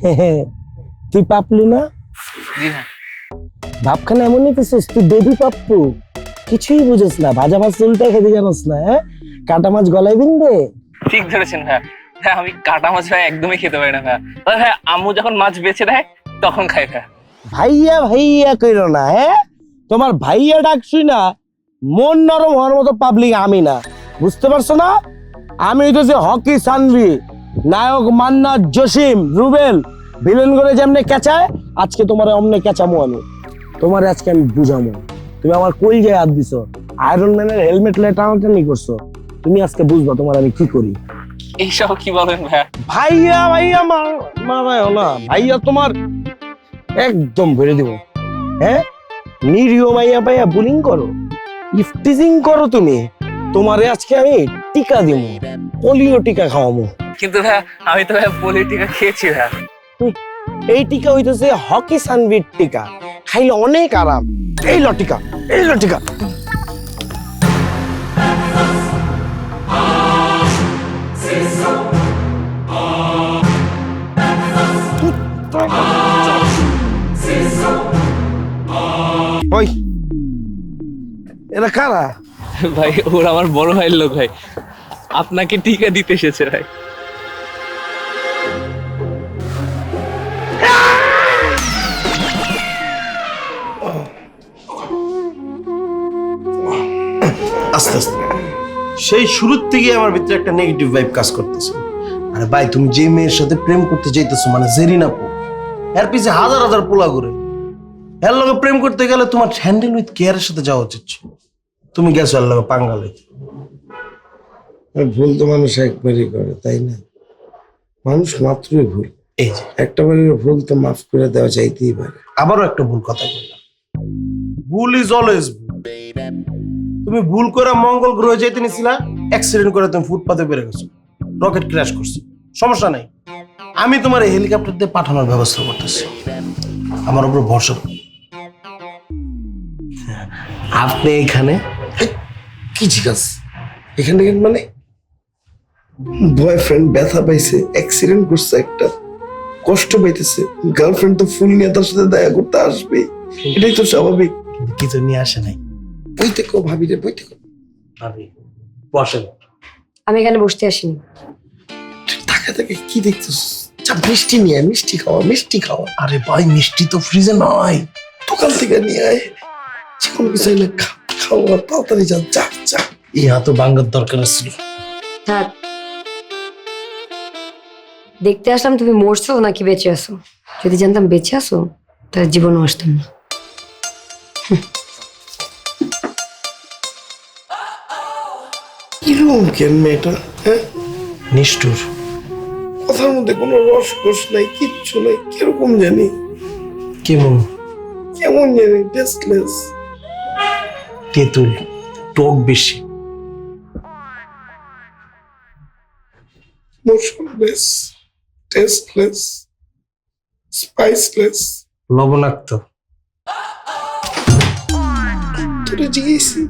তুই পাপলু না? হ্যাঁ। ভাবখানা এমনই কিছু তুই বেবি পাপ্পু কিছুই বুঝিস না ভাজা মাছ উল্টা খেতে জানোস না হ্যাঁ? কাটা মাছ গলায় বিন্দে ঠিক ধরেছেন ভাইয়া হ্যাঁ আমি কাটা মাছ ভাই একদমই খেতে পারি না তবে হ্যাঁ আম্মু যখন মাছ বেছে দেয় তখন খাই ভাইয়া ভাইয়া ভাইয়া কইরো না হ্যাঁ? তোমার ভাইয়া ডাকছুই না মন নরম হওয়ার মতো পাবলিক আমি না। বুঝতে পারছ না? আমি হইতেছি হকি সানভি। নায়ক মান্না জসিম রুবেল ভিলেন করে যেমনে কেচায় আজকে তোমার অমনে কেচামো আমি। তোমার আজকে আমি বুঝামো। তুমি আমার কই যায় হাত দিছো। আয়রন ম্যানের হেলমেট লাই টানাটানি করছ। তুমি আজকে বুঝবা তোমার আমি কি করি। এইসব কি বলেন ভাইয়া ভাইয়া ভাইয়া মার- মারায়ও না। ভাইয়া তোমার একদম ভরে দিব। হ্যাঁ? নিরীহ মাইয়া পাইয়া বুলিং করো। ইফটিজিং করো তুমি। তোমারে আজকে আমি টিকা দিব পোলিও টিকা খাওয়াবো কিন্তু ভাইয়া আমি তো ভাইয়া পনির টিকা খেয়েছি ভাইয়া এই টিকা হইতেছে হকি সানবিট টিকা। খাইলে অনেক আরাম। এই ল টিকা এই ল টিকা। ওই এরা কারা? ভাই ওরা আমার বড় ভাইয়ের লোক ভাই। আপনাকে টিকা দিতে এসেছে ভাই। আস্তে আস্তে। সেই শুরুর থেকে আমার ভিতরে একটা নেগেটিভ ভাইব কাজ করতেছে। আরে ভাই তুমি যে মেয়ের সাথে প্রেম করতে যাইতেছো মানে জেরিনা পু এর পিছে হাজার হাজার পোলা করে এর লগে প্রেম করতে গেলে তোমার হ্যান্ডেল উইথ কেয়ারের সাথে যাওয়া উচিত। ছিল। তুমি গেছো এর লগে পাঙ্গালে। ভুল তো মানুষ একবারই করে তাই না? মানুষ মাত্রই ভুল। এই যে। একটা বারের ভুল তো মাফ করে দেওয়া চাইতেই পারে। আবারও একটা ভুল কথা বললাম। ভুল ইজ অলওয়েজ ভুল। তুমি ভুল করে মঙ্গল গ্রহে যেতে নিছিলা অ্যাক্সিডেন্ট করে তুমি ফুটপাতে বেড়ে গেছো রকেট ক্র্যাশ করছে সমস্যা নাই। আমি তোমার এই হেলিকপ্টার দিয়ে পাঠানোর ব্যবস্থা করতেছি। আমার উপর ভরসা করো। আপনি এখানে? কি জিজ্ঞাস? এখানে মানে? বয়ফ্রেন্ড ব্যথা পাইছে অ্যাক্সিডেন্ট করছে একটা কষ্ট পাইতেছে গার্লফ্রেন্ড তো ফুল নিয়ে তার সাথে দেখা করতে আসবে এটাই তো স্বাভাবিক। কিছু নিয়ে আসে নাই। বইতে কো ভাবি রে বইতে কো ভাবি বসেন আমি এখানে বসতে আসিনি। তাকে তাকে কি দেখছিস যা মিষ্টি নিয়ে আয়, মিষ্টি খাওয়া মিষ্টি খাওয়া। আরে ভাই মিষ্টি তো ফ্রিজে নয় দোকান থেকে নিয়ে আয়। যে কোনো কিছু এলে তাড়াতাড়ি যা যা যা। ইহা তো বাঙ্গার দরকার ছিল থাক। দেখতে আসলাম তুমি মরছো নাকি বেঁচে আছো। যদি জানতাম বেঁচে আছো তাহলে জীবনও আসতাম না। কীরকম কেন মেয়েটা হ্যাঁ? নিষ্ঠুর। কথার মধ্যে কোনো রস কোষ নাই কিচ্ছু নাই কীরকম জানি? কেমন? কেমন জানি টেস্টলেস তেঁতুল টক বেশি। motionless, tasteless, spiceless. লবণাক্ত। তোরে জিজ্ঞেসি